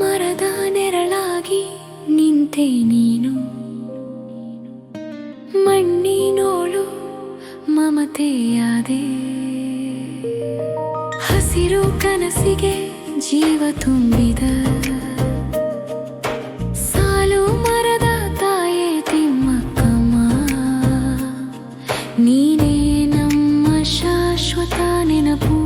ಮರದ ನೆರಳಾಗಿ ನಿಂತೆ ನೀನು ಮಮತೆಯಾದೆ ಹಸಿರು ಕನಸಿಗೆ ಜೀವ ತುಂಬಿದ. ಸಾಲು ಮರದ ತಾಯೇ ತಿಮ್ಮಕ್ಕಮ್ಮ. ನೀನೇ ನಮ್ಮ ಶಾಶ್ವತ ನೆನಪು.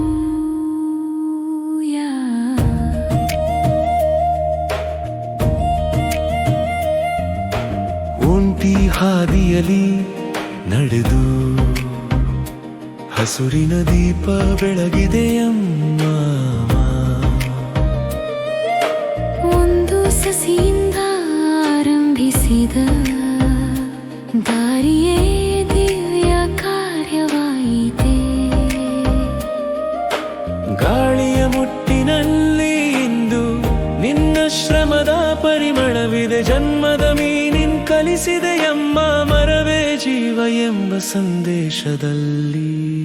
ಒಂಟಿ ಹಾದಿಯಲಿ ನಡೆದು ಹಸುರಿನ ದೀಪ ಬೆಳಗಿದೆಯಮ್ಮ ಒಂದು ಸಸಿಯಿಂದ ಆರಂಭಿಸಿದ ದಾರಿಯೇ ದಿವ್ಯ ಕಾರ್ಯವಾಯಿತೆ. ಗಾಳಿಯ ಮುಟ್ಟಿನಲ್ಲಿ ಇಂದು ನಿನ್ನ ಶ್ರಮದ ಪರಿಮಳವಿದೆ ಜನ್ಮದ ಮೀನಿನ್ ಕಲಿಸಿದೆಯಮ್ಮ ಮರವೇ ಜೀವ ಎಂಬ ಸಂದೇಶದಲ್ಲಿ.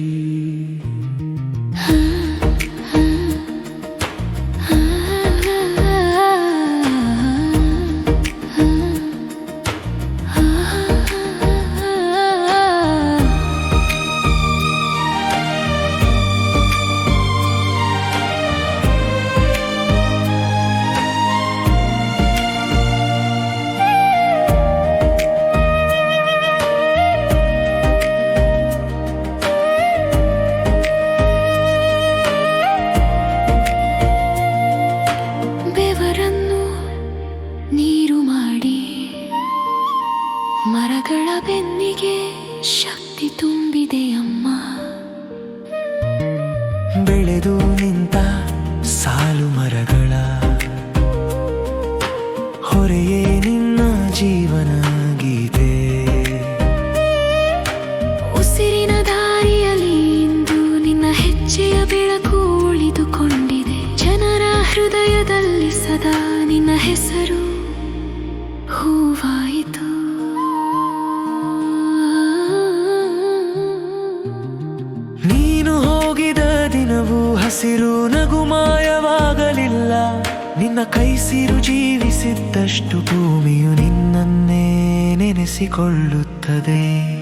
ಮರಗಳ ಬೆನ್ನಿಗೆ ಶಕ್ತಿ ತುಂಬಿದೆ ಅಮ್ಮ. ಬೆಳೆದು ನಿಂತ ಸಾಲು ಮರಗಳ ಹೊರೆಯೇ ನಿನ್ನ ಜೀವನ ಗೀತೆ. ಉಸಿರಿನ ದಾರಿಯಲ್ಲಿ ಇಂದು ನಿನ್ನ ಹೆಜ್ಜೆಯ ಬೆಳಕು ಉಳಿದುಕೊಂಡಿದೆ. ಜನರ ಹೃದಯದಲ್ಲಿ ಸದಾ ನಿನ್ನ ಹೆಸರು ನೀನು ದಿನವು ಹಸಿರು ನಗುಮಾಯವಾಗಲಿಲ್ಲ ನಿನ್ನ ಕೈಸಿರು ಜೀವಿಸಿದ್ದಷ್ಟು ಭೂಮಿಯು ನಿನ್ನನ್ನೇ ನೆನೆಸಿಕೊಳ್ಳುತ್ತದೆ.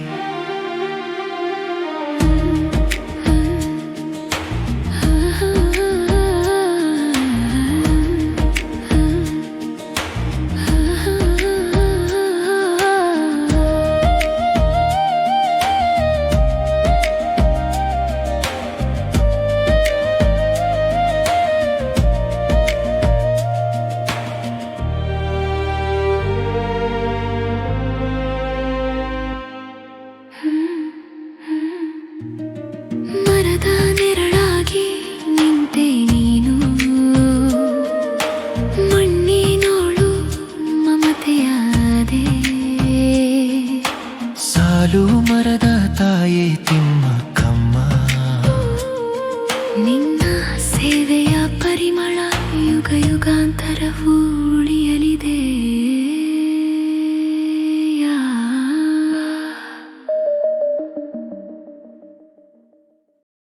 ಸಾಲು ಮರದ ತಾಯೇ ತಿಮ್ಮಕ್ಕಮ್ಮ ನಿನ್ನ ಸೇವೆಯ ಪರಿಮಳ ಯುಗ ಯುಗಾಂತರವೂ